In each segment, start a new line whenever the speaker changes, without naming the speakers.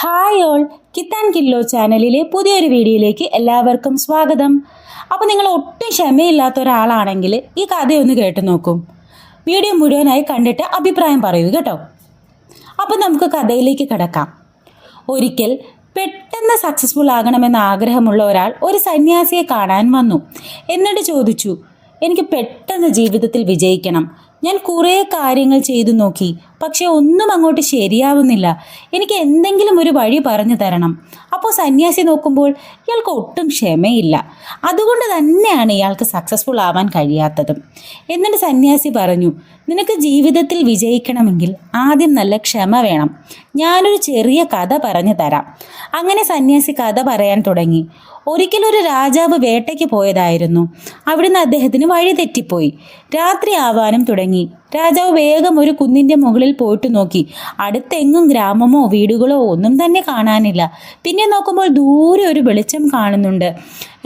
Hi all കിത്താൻ kilo ചാനലിലെ പുതിയൊരു വീഡിയോയിലേക്ക് എല്ലാവർക്കും സ്വാഗതം. അപ്പോൾ നിങ്ങൾ ഒട്ടും ക്ഷമയില്ലാത്ത ഒരാളാണെങ്കിൽ ഈ കഥയൊന്ന് കേട്ട് നോക്കും. വീഡിയോ മുഴുവനായി കണ്ടിട്ട് അഭിപ്രായം പറയൂ കേട്ടോ. അപ്പോൾ നമുക്ക് കഥയിലേക്ക് കിടക്കാം. ഒരിക്കൽ പെട്ടെന്ന് സക്സസ്ഫുൾ ആകണമെന്ന് ആഗ്രഹമുള്ള ഒരാൾ ഒരു സന്യാസിയെ കാണാൻ വന്നു. എന്നിട്ട് ചോദിച്ചു എനിക്ക് പെട്ടെന്ന് ജീവിതത്തിൽ വിജയിക്കണം. ഞാൻ കുറേ കാര്യങ്ങൾ ചെയ്തു നോക്കി. പക്ഷെ ഒന്നും അങ്ങോട്ട് ശരിയാവുന്നില്ല. എനിക്ക് എന്തെങ്കിലും ഒരു വഴി പറഞ്ഞു തരണം. അപ്പോൾ സന്യാസി നോക്കുമ്പോൾ ഇയാൾക്ക് ഒട്ടും ക്ഷമയില്ല. അതുകൊണ്ട് തന്നെയാണ് ഇയാൾക്ക് സക്സസ്ഫുൾ ആവാൻ കഴിയാത്തതും. എന്നിട്ട് സന്യാസി പറഞ്ഞു നിനക്ക് ജീവിതത്തിൽ വിജയിക്കണമെങ്കിൽ ആദ്യം നല്ല ക്ഷമ വേണം. ഞാനൊരു ചെറിയ കഥ പറഞ്ഞു തരാം. അങ്ങനെ സന്യാസി കഥ പറയാൻ തുടങ്ങി. ഒരിക്കലൊരു രാജാവ് വേട്ടയ്ക്ക് പോയതായിരുന്നു. അവിടുന്ന് അദ്ദേഹത്തിന് വഴി തെറ്റിപ്പോയി. രാത്രി ആവാനും തുടങ്ങി. രാജാവ് വേഗം ഒരു കുന്നിന്റെ മുകളിൽ പോയിട്ട് നോക്കി. അടുത്തെങ്ങും ഗ്രാമമോ വീടുകളോ ഒന്നും തന്നെ കാണാനില്ല. പിന്നെ നോക്കുമ്പോൾ ദൂരെ ഒരു വെളിച്ചം കാണുന്നുണ്ട്.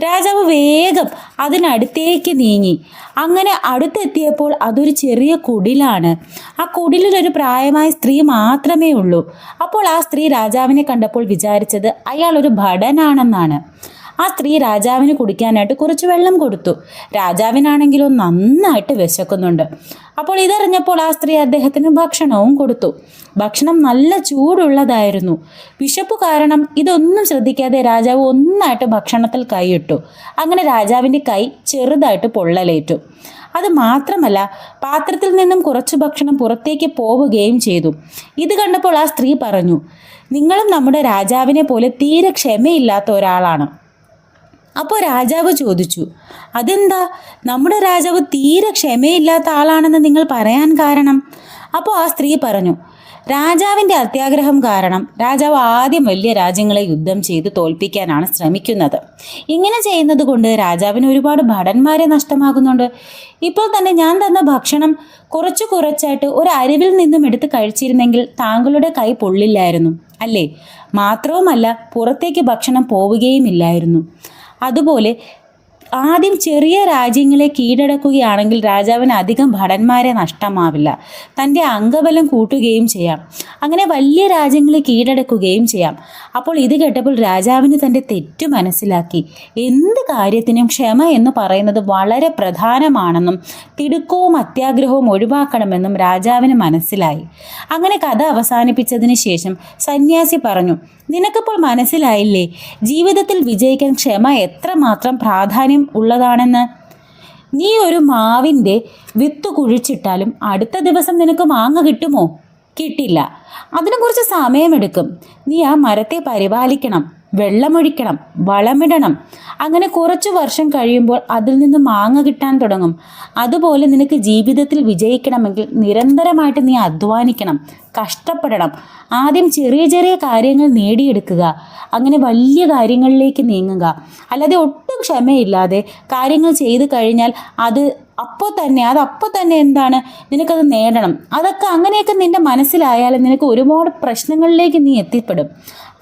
രാജാവ് വേഗം അതിനടുത്തേക്ക് നീങ്ങി. അങ്ങനെ അടുത്തെത്തിയപ്പോൾ അതൊരു ചെറിയ കുടിലാണ്. ആ കുടിലിലൊരു പ്രായമായ സ്ത്രീ മാത്രമേ ഉള്ളൂ. അപ്പോൾ ആ സ്ത്രീ രാജാവിനെ കണ്ടപ്പോൾ വിചാരിച്ചത് അയാൾ ഒരു ഭടനാണെന്നാണ്. ആ സ്ത്രീ രാജാവിന് കുടിക്കാനായിട്ട് കുറച്ച് വെള്ളം കൊടുത്തു. രാജാവിനാണെങ്കിലോ നന്നായിട്ട് വിശക്കുന്നുണ്ട്. അപ്പോൾ ഇതറിഞ്ഞപ്പോൾ ആ സ്ത്രീ അദ്ദേഹത്തിന് ഭക്ഷണവും കൊടുത്തു. ഭക്ഷണം നല്ല ചൂടുള്ളതായിരുന്നു. വിശപ്പ് കാരണം ഇതൊന്നും ശ്രദ്ധിക്കാതെ രാജാവ് ഒന്നായിട്ട് ഭക്ഷണത്തിൽ കൈയിട്ടു. അങ്ങനെ രാജാവിന്റെ കൈ ചെറുതായിട്ട് പൊള്ളലേറ്റു. അത് മാത്രമല്ല പാത്രത്തിൽ നിന്നും കുറച്ച് ഭക്ഷണം പുറത്തേക്ക് പോവുകയും ചെയ്തു. ഇത് കണ്ടപ്പോൾ ആ സ്ത്രീ പറഞ്ഞു നിങ്ങളും നമ്മുടെ രാജാവിനെ പോലെ തീരെ ക്ഷമയില്ലാത്ത ഒരാളാണ്. അപ്പോൾ രാജാവ് ചോദിച്ചു അതെന്താ? നമ്മുടെ രാജാവ് തീരെ ക്ഷമയില്ലാത്ത ആളാണെന്ന് നിങ്ങൾ പറയാൻ കാരണം? അപ്പോൾ ആ സ്ത്രീ പറഞ്ഞു രാജാവിന്റെ അത്യാഗ്രഹം കാരണം രാജാവ് ആദ്യം വലിയ രാജ്യങ്ങളെ യുദ്ധം ചെയ്ത് തോൽപ്പിക്കാനാണ് ശ്രമിക്കുന്നത്. ഇങ്ങനെ ചെയ്യുന്നത് കൊണ്ട് രാജാവിന് ഒരുപാട് ഭടന്മാരെ നഷ്ടമാകുന്നുണ്ട്. ഇപ്പോൾ തന്നെ ഞാൻ തന്ന ഭക്ഷണം കുറച്ചു കുറച്ചായിട്ട് ഒരു അരിവിൽ നിന്നും എടുത്ത് കഴിച്ചിരുന്നെങ്കിൽ താങ്കളുടെ കൈ പൊള്ളില്ലായിരുന്നു അല്ലേ? മാത്രവുമല്ല പുറത്തേക്ക് ഭക്ഷണം പോവുകയുമില്ലായിരുന്നു അതുപോലെ ആദ്യം ചെറിയ രാജ്യങ്ങളെ കീഴടക്കുകയാണെങ്കിൽ രാജാവിന് അധികം ഭടന്മാരെ നഷ്ടമാവില്ല. തന്റെ അംഗബലം കൂട്ടുകയും ചെയ്യാം. അങ്ങനെ വലിയ രാജ്യങ്ങളെ കീഴടക്കുകയും ചെയ്യാം. അപ്പോൾ ഇത് കേട്ടപ്പോൾ രാജാവിന് തന്റെ തെറ്റു മനസ്സിലാക്കി. എന്ത് കാര്യത്തിനും ക്ഷമ എന്ന് പറയുന്നത് വളരെ പ്രധാനമാണെന്നും തിടുക്കവും അത്യാഗ്രഹവും ഒഴിവാക്കണമെന്നും രാജാവിന് മനസ്സിലായി. അങ്ങനെ കഥ അവസാനിപ്പിച്ചതിന് ശേഷം സന്യാസി പറഞ്ഞു നിനക്കിപ്പോൾ മനസ്സിലായില്ലേ? ജീവിതത്തിൽ വിജയിക്കാൻ ക്ഷമ എത്രമാത്രം പ്രാധാന്യം ഉള്ളതാണെന്ന്. നീ ഒരു മാവിന്റെ വിത്ത് കുഴിച്ചിട്ടാലും അടുത്ത ദിവസം നിനക്ക് മാങ്ങ കിട്ടുമോ? കിട്ടില്ല. അതിന് കുറച്ച് സമയമെടുക്കും. നീ ആ മരത്തെ പരിപാലിക്കണം വെള്ളമൊഴിക്കണം വളമിടണം. അങ്ങനെ കുറച്ചു വർഷം കഴിയുമ്പോൾ അതിൽ നിന്ന് മാങ്ങ കിട്ടാൻ തുടങ്ങും. അതുപോലെ നിനക്ക് ജീവിതത്തിൽ വിജയിക്കണമെങ്കിൽ നിരന്തരമായിട്ട് നീ അധ്വാനിക്കണം കഷ്ടപ്പെടണം. ആദ്യം ചെറിയ ചെറിയ കാര്യങ്ങൾ നേടിയെടുക്കുക. അങ്ങനെ വലിയ കാര്യങ്ങളിലേക്ക് നീങ്ങുക. അല്ലാതെ ഒട്ടും ക്ഷമയില്ലാതെ കാര്യങ്ങൾ ചെയ്തു കഴിഞ്ഞാൽ അത് അപ്പോൾ തന്നെ അത് അപ്പോൾ തന്നെ എന്താണ്? നിനക്കത് നേടണം. അതൊക്കെ അങ്ങനെയൊക്കെ നിന്റെ മനസ്സിലായാൽ നിനക്ക് ഒരുപാട് പ്രശ്നങ്ങളിലേക്ക് നീ എത്തിപ്പെടും.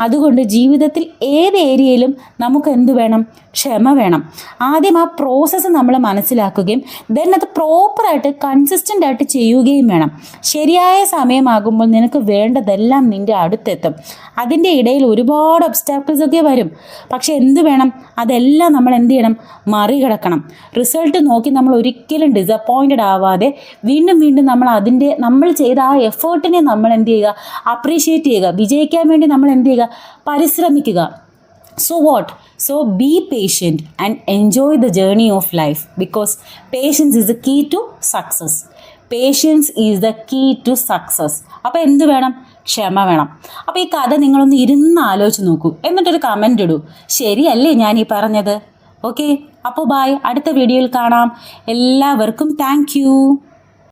അതുകൊണ്ട് ജീവിതത്തിൽ ഏത് ഏരിയയിലും നമുക്ക് എന്ത് വേണം? ക്ഷമ വേണം. ആദ്യം ആ പ്രോസസ്സ് നമ്മൾ മനസ്സിലാക്കുകയും ദെൻ അത് പ്രോപ്പറായിട്ട് കൺസിസ്റ്റന്റ് ആയിട്ട് ചെയ്യുകയും വേണം. ശരിയായ സമയമാകുമ്പോൾ നിനക്ക് വേണ്ടതെല്ലാം നിന്റെ അടുത്തെത്തും. അതിന്റെ ഇടയിൽ ഒരുപാട് ഒബ്സ്റ്റാക്കിൾസ് ഒക്കെ വരും. പക്ഷെ എന്ത് വേണം? അതെല്ലാം നമ്മൾ എന്ത് ചെയ്യണം? മറികടക്കണം. റിസൾട്ട് നോക്കി നമ്മൾ ഒരിക്കലും ഡിസപ്പോയിന്റഡ് ആവാതെ വീണ്ടും വീണ്ടും നമ്മൾ അതിന്റെ നമ്മൾ ചെയ്ത ആ എഫേർട്ടിനെ നമ്മൾ എന്ത് ചെയ്യുക അപ്രീഷിയേറ്റ് ചെയ്യുക വിജയിക്കാൻ വേണ്ടി നമ്മൾ എന്ത് ചെയ്യുക പരിശ്രമിക്കുക. So what so be patient and enjoy the journey of life because patience is the key to success patience is the key to success അപ്പോൾ എന്ത് വേണം? ക്ഷമ വേണം. അപ്പോൾ ഈ കഥ നിങ്ങളൊന്ന് ഇരുന്ന് ആലോചിച്ച് നോക്കൂ. എന്നിട്ടൊരു കമന്റ് ഇടൂ. ശരിയല്ലേ ഞാൻ ഈ പറഞ്ഞത്? ഓക്കെ അപ്പോൾ ബായ് അടുത്ത വീഡിയോയിൽ കാണാം. എല്ലാവർക്കും താങ്ക്